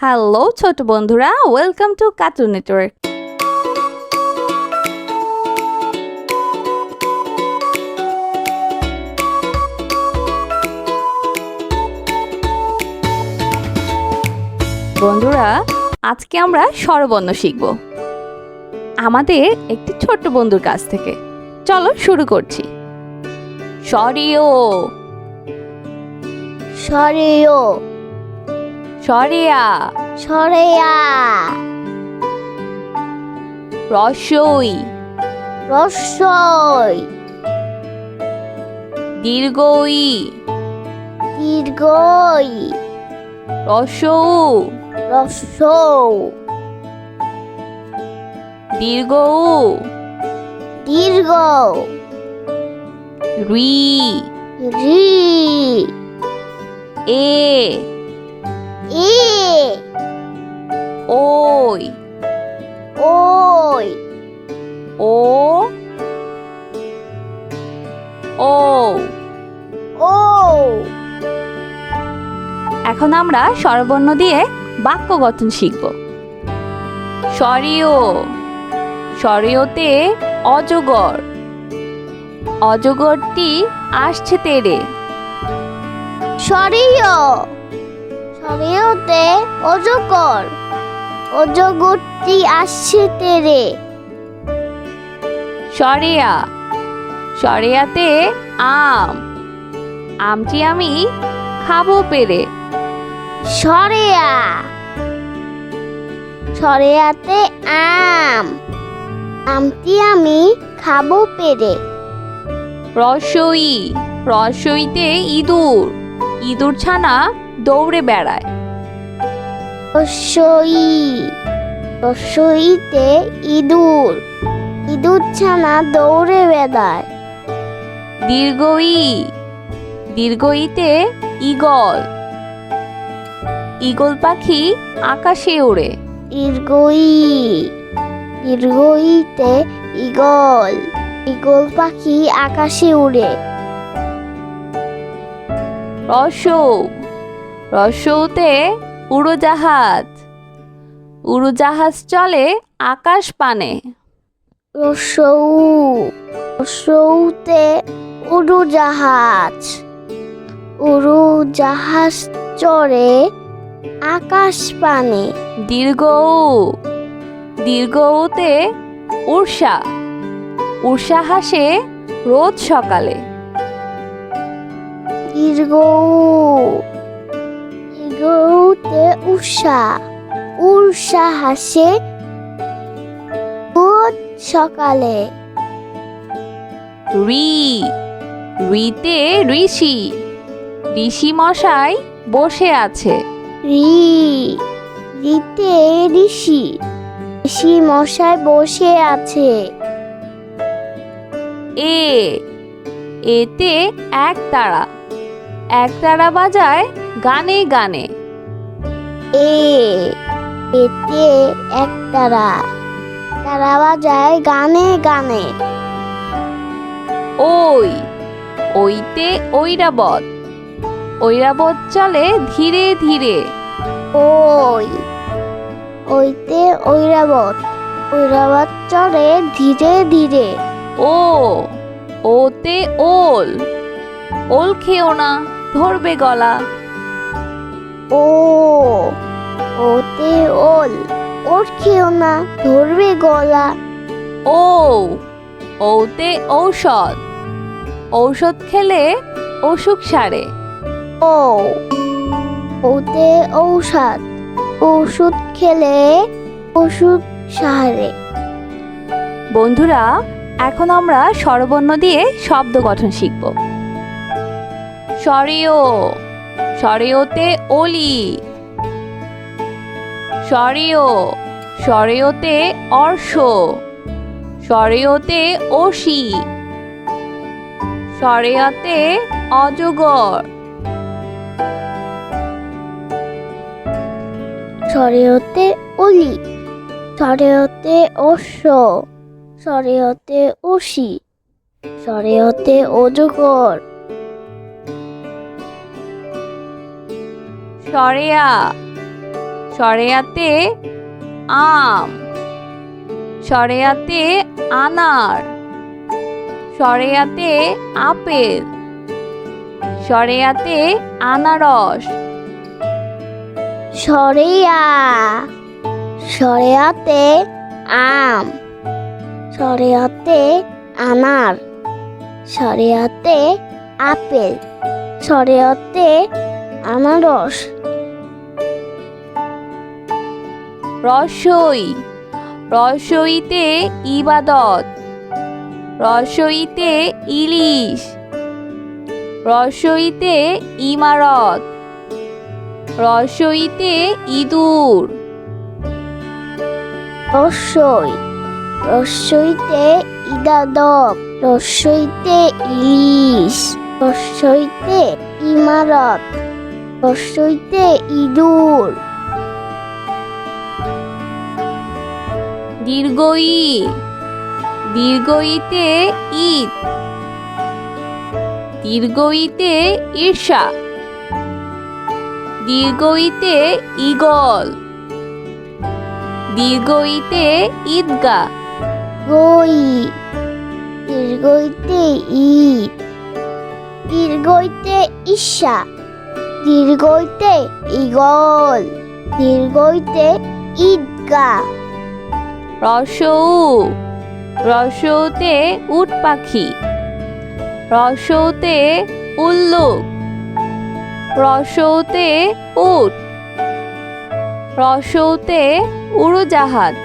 Hello ছোট বন্ধুরা welcome to cartoon network বন্ধুরা, আজকে আমরা স্বরবর্ণ শিখব। আমাদের একটি ছোট্ট বন্ধুর কাছ থেকে। চলো শুরু করছি। সরিও সরেও সরিয়া। সরেয়া। রসই। রসই। দীর্ঘই। দীর্ঘই। রসৌ রসৌ দীর্ঘ দীর্ঘ রি। রি। এ। এ ওই ওই ও ও ও এখন আমরা স্বরবর্ণ দিয়ে বাক্য গঠন শিখব সরিও সরিওতে অজগর অজগরটি আসছে তেরে সরিয় সরিয়তে অজগর অজগরটি আসছে তেরে। সরেয়া সরেয়াতে আম। আমটি আমি খাব পেরে। সরেয়া সরেয়াতে আম। আমটি আমি খাব পেরে। রসই রসইতে ইঁদুর। ইঁদুর ছানা দৌড়ে বেড়ায়। রসই রসইতে ইঁদুর ইঁদুর ছানা দৌড়ে বেড়ায়। দীর্ঘই দীর্ঘইতে ঈগল। ঈগল পাখি আকাশে ওড়ে। দীর্ঘই দীর্ঘইতে ইগল ইগল পাখি আকাশে উড়ে। রসৌ রসৌতে উড়োজাহাজ। উড়োজাহাজ চলে আকাশ পানে। রসৌ রসৌতে উড়োজাহাজ। উড়োজাহাজ চড়ে আকাশ পানে। দীর্ঘ দীর্ঘতে উর্ষা উর্ষা হাসে রোজ সকালে। দীর্ঘ উষা উষা হাসে রোজ সকালে। রি রিতে ঋষি ঋষি মশাই বসে আছে। রি রিতে ঋষি ঋষি মশাই বসে আছে। এ এতে এক তারা এক তারা বাজায় গানে গানে। এ এতে এক তারা। বাজায় গানে গানে। ওই ওইতে ঐরাবত। ঐরাবত চলে ধীরে ধীরে। ওই ওইতে ঐরাবত। ঐরাবত চড়ে ধীরে ধীরে। ও ওতে ওল। ওল খেও না ধরবে গলা। ও ওতে ওল ওর খেও না ধরবে গলা। ও ওতে ঔষধ ঔষধ খেলে অসুখ সারে। ও ওতে ঔষধ ওষুধ খেলে অসুখ সারে। বন্ধুরা এখন আমরা স্বরবর্ণ দিয়ে শব্দ গঠন শিখব। সরেও সরেওতে অলি সরেও সরেওতে অর্শ। সরেওতে অসি সরেয়াতে অজগর। সরেয়তে অলি সরেয়তে অশ্ব সরেয়তে অসি সরেয়তে অজগর। সরেয়া। সরেয়াতে আম। সরেয়াতে আনার। সরেয়াতে আপেল। সরেয়াতে আনারস। সরেয়া। সরেয়াতে আম। সরেয়াতে আনার। সরেয়াতে আপেল। সরেয়াতে আনারস। রসই। রসইতে ইবাদত। রসইতে ইলিশ। রসইতে ইমারত। রসইতে ইঁদুর। রসই। রসইতে ইদাদক রসইতে ইলিশ। রসইতে ইমারত। রসইতে ইঁদুর। দীর্ঘই, দীর্ঘইতে ঈদ, দীর্ঘইতে ঈর্ষা, দীর্ঘইতে ঈগল, দীর্ঘইতে ঈদগা গই দীর্ঘইতে ঈদ, দীর্ঘইতে ঈশা দীর্ঘইতে ইগল দীর্ঘইতে ঈদগা রসৌ, রসৌতে উট পাখি, রসৌতে উল্লুক রসৌতে উট, রসৌতে উড়োজাহাজ।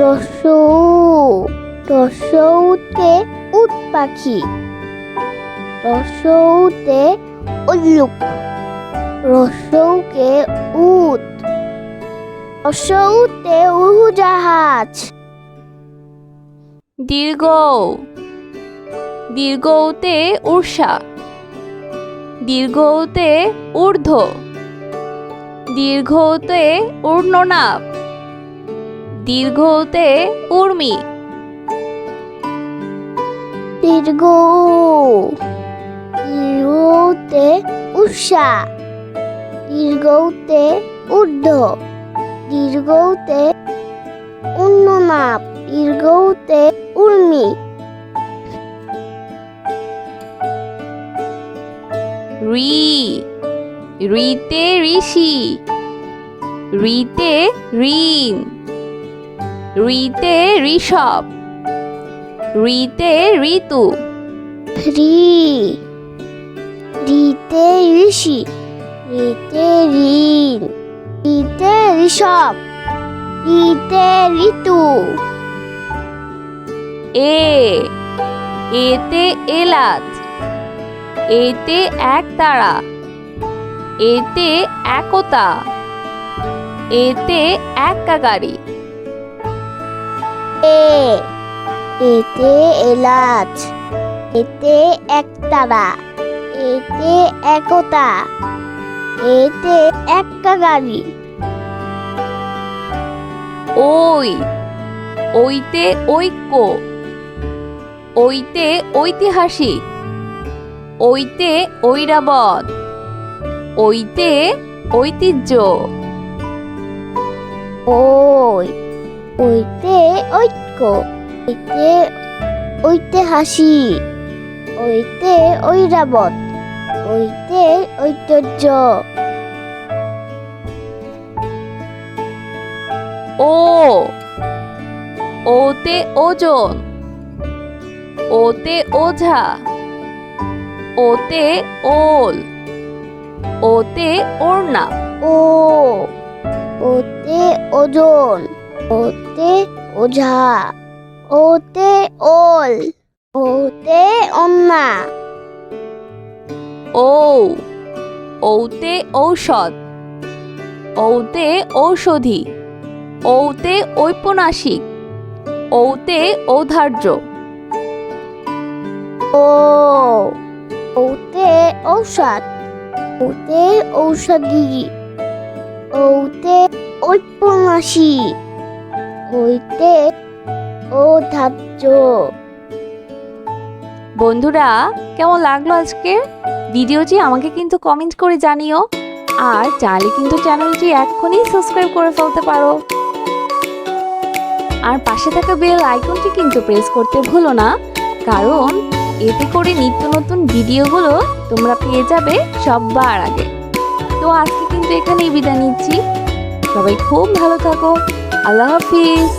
রসৌ, রসৌতে উট পাখি, রসৌতে উল্লুক রসৌকে উট। রসৌতে উড়োজাহাজ দীর্ঘ দীর্ঘতে উর্ষা দীর্ঘতে ঊর্ধ্ব দীর্ঘতে ঊর্ণনাভ দীর্ঘতে উর্মি দীর্ঘ দীর্ঘতে উষা দীর্ঘতে ঊর্ধ্ব। দীর্ঘতে উন্ননাপ দীর্ঘতে উর্মি। রি রিতে ঋষি রিতে ঋণ রিতে ঋষভ রিতে ঋতু। রি রিতে ঋষি রিতে ঋণ। রিতে ঋষভ রিতে ঋতু এ এতে এলাচ এতে একতারা এতে একতা এতে একাগারি এ এতে এলাচ এতে একতারা এতে একতা এতে একা গাড়ি। ওই ওইতে ঐক্য ওইতে ঐতিহাসিক ওইতে ঐরাবত ওইতে ঐতিহ্য। ওই ওইতে ঐক্য ওইতে হাসি ওইতে ঐরাবত। ওইতে ঐতিহ্য ও ওতে ওজন ওতে ওঝা ওতে ওল ওতে ওড়না। ও ওতে ওজন ওতে ওঝা ওতে ওল ওতে অন্না ও ওতে ঔষধ ওতে ঔষধি ওতে ঔপন্যাসিক ওতে ঔধার্য। ও ওতে ঔষধ ওতে ঔষধি ওতে ঔপন্যাসী ওইতে ও ধার্য বন্ধুরা কেমন লাগল আজকে? ভিডিওটি আমাকে কিন্তু কমেন্ট করে জানিও। আর চাইলে কিন্তু চ্যানেলটি এক্ষুনি সাবস্ক্রাইব করে ফেলতে পারো। আর পাশে থাকা বেল আইকনটি কিন্তু প্রেস করতে ভুলো না, কারণ এতে করে নিত্য নতুন ভিডিওগুলো তোমরা পেয়ে যাবে সবার আগে। তো আজকে কিন্তু এখানেই বিদায় নিচ্ছি। সবাই খুব ভালো থাকো। আল্লাহ হাফিজ।